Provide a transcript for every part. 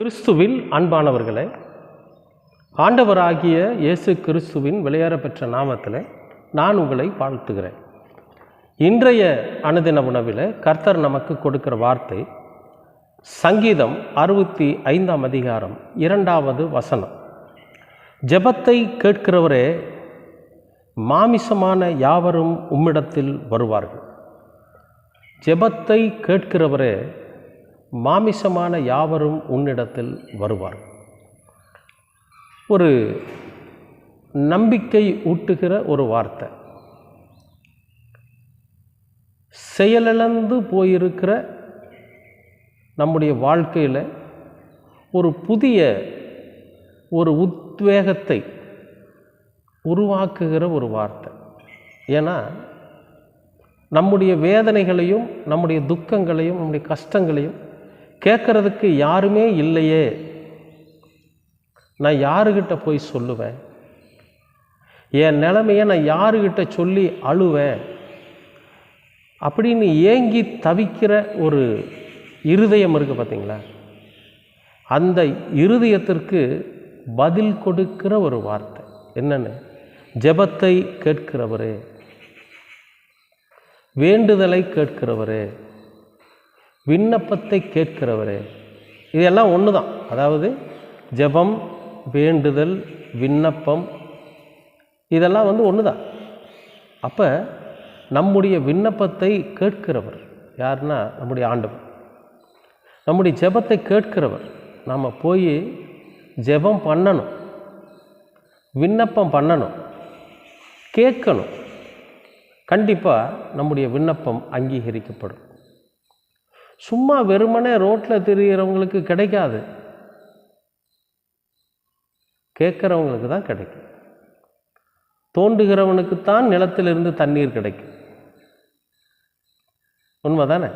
கிறிஸ்துவில் அன்பானவர்களே ஆண்டவராகிய இயேசு கிறிஸ்துவின் விளையாட பெற்ற நாமத்தில் நான் உங்களை வாழ்த்துகிறேன். இன்றைய அனுதின உணவில் கர்த்தர் நமக்கு கொடுக்கிற வார்த்தை சங்கீதம் அறுபத்தி ஐந்தாம் அதிகாரம் இரண்டாவது வசனம். ஜெபத்தை கேட்கிறவரே மாமிசமான யாவரும் உம்மிடத்தில் வருவார்கள். ஜெபத்தை கேட்கிறவரே மாமிசமான யாவரும் உன்னிடத்தில் வருவார். ஒரு நம்பிக்கை ஊட்டுகிற ஒரு வார்த்தை. செயலிழந்து போயிருக்கிற நம்முடைய வாழ்க்கையில் ஒரு புதிய ஒரு உத்வேகத்தை உருவாக்குகிற ஒரு வார்த்தை. ஏன்னா நம்முடைய வேதனைகளையும் நம்முடைய துக்கங்களையும் நம்முடைய கஷ்டங்களையும் கேட்குறதுக்கு யாருமே இல்லையே. நான் யாருக்கிட்ட போய் சொல்லுவேன்? என் நிலைமையை நான் யாருக்கிட்ட சொல்லி அழுவேன்? அப்படின்னு ஏங்கி தவிக்கிற ஒரு இருதயம் இருக்குது பார்த்தீங்களா? அந்த இருதயத்திற்கு பதில் கொடுக்கிற ஒரு வார்த்தை. என்னென்னு? ஜெபத்தை கேட்கிறவரே. வேண்டுதலை கேட்கிறவரே. விண்ணப்பத்தை கேட்கிறவரே. இதெல்லாம் ஒன்று தான் அதாவது ஜெபம் வேண்டுதல் விண்ணப்பம் இதெல்லாம் வந்து ஒன்று தான் அப்போ நம்முடைய விண்ணப்பத்தை கேட்கிறவர் யாருன்னா நம்முடைய ஆண்டவர். நம்முடைய ஜெபத்தை கேட்கிறவர். நாம் போய் ஜெபம் பண்ணணும். விண்ணப்பம் பண்ணணும். கேட்கணும். கண்டிப்பாக நம்முடைய விண்ணப்பம் அங்கீகரிக்கப்படும். சும்மா வெறுமனே ரோட்டில் திரிகிறவங்களுக்கு கிடைக்காது. கேட்குறவங்களுக்கு தான் கிடைக்கும். தோண்டுகிறவனுக்கு தான் நிலத்திலிருந்து தண்ணீர் கிடைக்கும். உண்மை தானே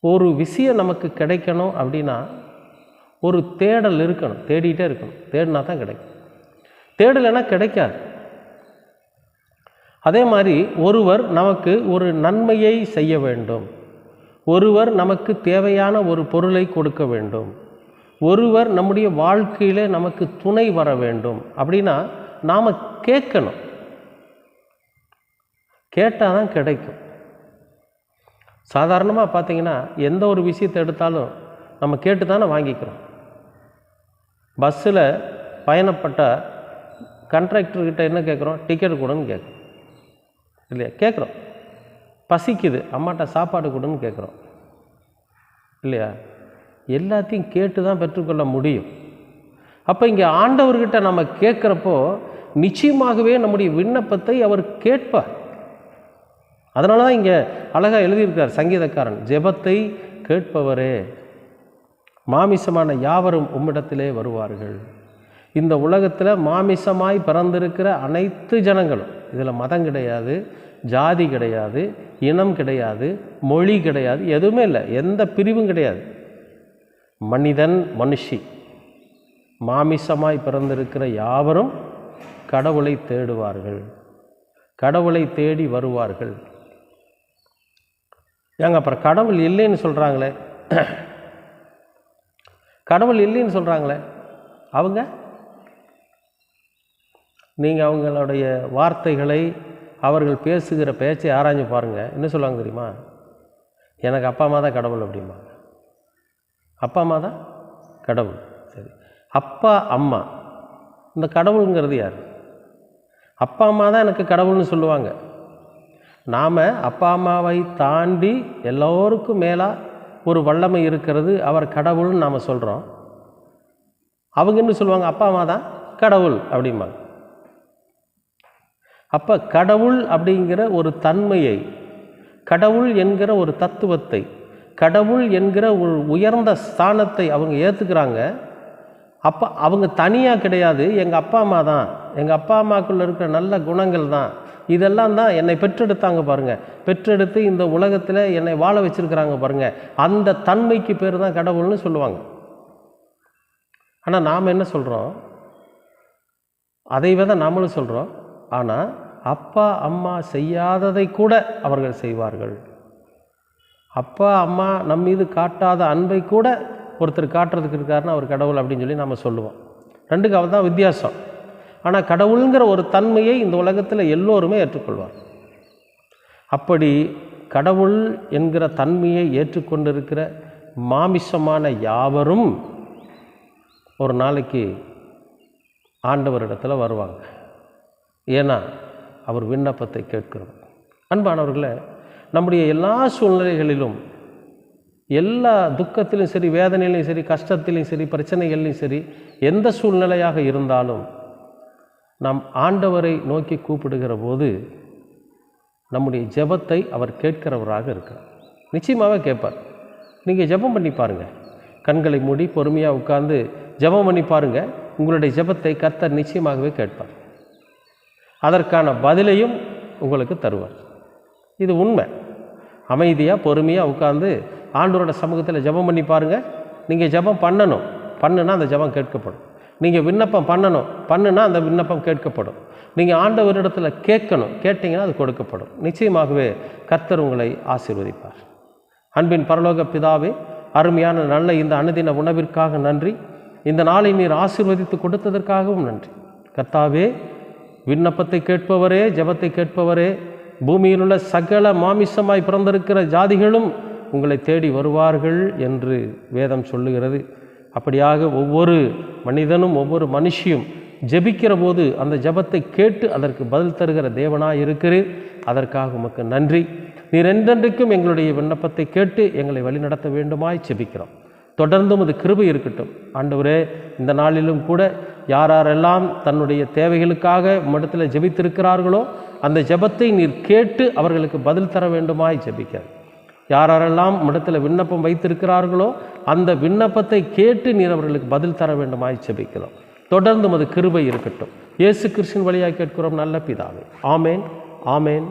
ஒரு விஷயம் நமக்கு கிடைக்கணும் அப்படின்னா ஒரு தேடல் இருக்கணும். தேடிகிட்டே இருக்கணும். தேடினா தான் கிடைக்கும். தேடலைன்னா கிடைக்காது. அதே மாதிரி ஒருவர் நமக்கு ஒரு நன்மையை செய்ய வேண்டும். ஒருவர் நமக்கு தேவையான ஒரு பொருளை கொடுக்க வேண்டும். ஒருவர் நம்முடைய வாழ்க்கையில் நமக்கு துணை வர வேண்டும். அப்படின்னா நாம் கேட்கணும். கேட்டால் தான் கிடைக்கும். சாதாரணமாக பார்த்தீங்கன்னா எந்த ஒரு விஷயத்தை எடுத்தாலும் நம்ம கேட்டு தானே வாங்கிக்கிறோம். பஸ்ஸில் பயணப்பட்ட கண்ட்ராக்டர்கிட்ட என்ன கேட்குறோம்? டிக்கெட் கொடுன்னு கேட்குறோம். இல்லையா? கேட்குறோம். பசிக்குது. அம்மாட்ட சாப்பாடு கொடுன்னு கேட்குறோம். இல்லையா? எல்லாத்தையும் கேட்டு தான் பெற்றுக்கொள்ள முடியும். அப்போ இங்கே ஆண்டவர்கிட்ட நம்ம கேட்குறப்போ நிச்சயமாகவே நம்முடைய விண்ணப்பத்தை அவர் கேட்பார். அதனால தான் இங்கே அழகாக எழுதியிருக்கார் சங்கீதக்காரன் ஜெபத்தை கேட்பவரே மாமிசமான யாவரும் உம்மிடத்திலே வருவார்கள். இந்த உலகத்தில் மாமிசமாய் பிறந்திருக்கிற அனைத்து ஜனங்களும் இதில் மதம் கிடையாது ஜாதி கிடையாது இனம் கிடையாது மொழி கிடையாது எதுவுமே இல்லை. எந்த பிரிவும் கிடையாது. மனிதன் மனுஷி. மாமிசமாய் பிறந்திருக்கிற யாவரும் கடவுளை தேடுவார்கள். கடவுளை தேடி வருவார்கள். ஏங்க அப்புறம் கடவுள் இல்லைன்னு சொல்கிறாங்களே கடவுள் இல்லைன்னு சொல்கிறாங்களே அவங்க? நீங்கள் அவங்களுடைய வார்த்தைகளை அவர்கள் பேசுகிற பேச்சை ஆராய்ஞ்சு பாருங்கள் என்ன சொல்லுவாங்க தெரியுமா? எனக்கு அப்பா அம்மா தான் கடவுள் அப்படிம்பாங்க. அப்பா அம்மா தான் கடவுள். சரி. அப்பா அம்மா. இந்த கடவுளுங்கிறது யார்? அப்பா அம்மா தான் எனக்கு கடவுள்னு சொல்லுவாங்க. நாம் அப்பா அம்மாவை தாண்டி எல்லோருக்கும் மேலாக ஒரு வல்லமை இருக்கிறது. அவர் கடவுள்னு நாம் சொல்கிறோம் அவங்க என்ன சொல்லுவாங்க? அப்பா அம்மா தான் கடவுள் அப்படிம்பாங்க. அப்போ கடவுள் அப்படிங்கிற ஒரு தன்மையை கடவுள் என்கிற ஒரு தத்துவத்தை கடவுள் என்கிற ஒரு உயர்ந்த ஸ்தானத்தை அவங்க ஏற்றுக்கிறாங்க அப்போ அவங்க தனியாக கிடையாது. எங்கள் அப்பா அம்மா தான். எங்கள் அப்பா அம்மாக்குள்ளே இருக்கிற நல்ல குணங்கள் தான். இதெல்லாம் தான் என்னை பெற்றெடுத்தாங்க பாருங்கள் பெற்றெடுத்து இந்த உலகத்தில் என்னை வாழ வச்சுருக்கிறாங்க பாருங்கள் அந்த தன்மைக்கு பேர் தான் கடவுள்னு சொல்லுவாங்க. ஆனால் நாம் என்ன சொல்கிறோம் அதை தான் நம்மளும் சொல்கிறோம் ஆனால் அப்பா அம்மா செய்யாததை கூட அவர்கள் செய்வார்கள். அப்பா அம்மா நம் மீது காட்டாத அன்பை கூட ஒருத்தர் காட்டுறதுக்கு இருக்காருன்னா அவர் கடவுள் அப்படின்னு சொல்லி நம்ம சொல்லுவோம். ரெண்டுக்கு அவர் தான் வித்தியாசம். ஆனால் கடவுளுங்கிற ஒரு தன்மையை இந்த உலகத்தில் எல்லோருமே ஏற்றுக்கொள்வார். அப்படி கடவுள் என்கிற தன்மையை ஏற்றுக்கொண்டிருக்கிற மாமிசமான யாவரும் ஒரு நாளைக்கு ஆண்டவரிடத்தில் வருவாங்க. ஏன்னா அவர் விண்ணப்பத்தை கேட்கிறோம். அன்பானவர்களே நம்முடைய எல்லா சூழ்நிலைகளிலும் எல்லா துக்கத்திலும் சரி வேதனையிலையும் சரி கஷ்டத்திலையும் சரி பிரச்சனைகள்லையும் சரி எந்த சூழ்நிலையாக இருந்தாலும் நாம் ஆண்டவரை நோக்கி கூப்பிடுகிற போது நம்முடைய ஜெபத்தை அவர் கேட்கிறவராக இருக்கிறார். நிச்சயமாகவே கேட்பார். நீங்கள் ஜெபம் பண்ணி பாருங்கள் கண்களை மூடி பொறுமையாக உட்கார்ந்து ஜெபம் பண்ணி பாருங்கள் உங்களுடைய ஜெபத்தை கர்த்தர் நிச்சயமாகவே கேட்பார். அதற்கான பதிலையும் உங்களுக்கு தருவார். இது உண்மை. அமைதியாக பொறுமையாக உட்காந்து ஆண்டோரோட சமூகத்தில் ஜெபம் பண்ணி பாருங்கள் நீங்கள் ஜெபம் பண்ணணும். பண்ணுனா அந்த ஜெபம் கேட்கப்படும். நீங்கள் விண்ணப்பம் பண்ணணும். பண்ணுனா அந்த விண்ணப்பம் கேட்கப்படும். நீங்கள் ஆண்டவரிடத்தில் கேட்கணும். கேட்டிங்கன்னா அது கொடுக்கப்படும். நிச்சயமாகவே கர்த்தர் உங்களை ஆசீர்வதிப்பார். அன்பின் பரலோக பிதாவே அருமையான நல்ல இந்த அனுதின உணவிற்காக நன்றி. இந்த நாளை நீர் ஆசீர்வதித்து கொடுத்ததற்காகவும் நன்றி. கர்த்தாவே விண்ணப்பத்தை கேட்பவரே ஜபத்தை கேட்பவரே பூமியில் உள்ள சகல மாமிசமாய் பிறந்திருக்கிற ஜாதிகளும் உங்களை தேடி வருவார்கள் என்று வேதம் சொல்லுகிறது. அப்படியாக ஒவ்வொரு மனிதனும் ஒவ்வொரு மனுஷியும் ஜெபிக்கிற போது அந்த ஜெபத்தை கேட்டு அதற்கு பதில் தருகிற தேவனாய் இருக்கிறீர். அதற்காக உமக்கு நன்றி. நீர் என்றென்றைக்கும் எங்களுடைய விண்ணப்பத்தை கேட்டு எங்களை வழிநடத்த வேண்டுமாய் ஜெபிக்கிறோம். தொடர்ந்தும் அது கிருபை இருக்கட்டும். ஆண்டவரே இந்த நாளிலும் கூட யார் யாரெல்லாம் தன்னுடைய தேவைகளுக்காக உம்மிடத்தில் ஜெபித்திருக்கிறார்களோ அந்த ஜெபத்தை நீர் கேட்டு அவர்களுக்கு பதில் தர வேண்டுமாய் ஜெபிக்க. யார் யாரெல்லாம் உம்மிடத்தில் விண்ணப்பம் வைத்திருக்கிறார்களோ அந்த விண்ணப்பத்தை கேட்டு நீர் அவர்களுக்கு பதில் தர வேண்டுமாய் ஜெபிக்கிறோம் தொடர்ந்து அது கிருபை இருக்கட்டும். இயேசு கிறிஸ்தின் வழியாக கேட்கிறோம் நல்ல பிதாவே. ஆமேன் ஆமேன்.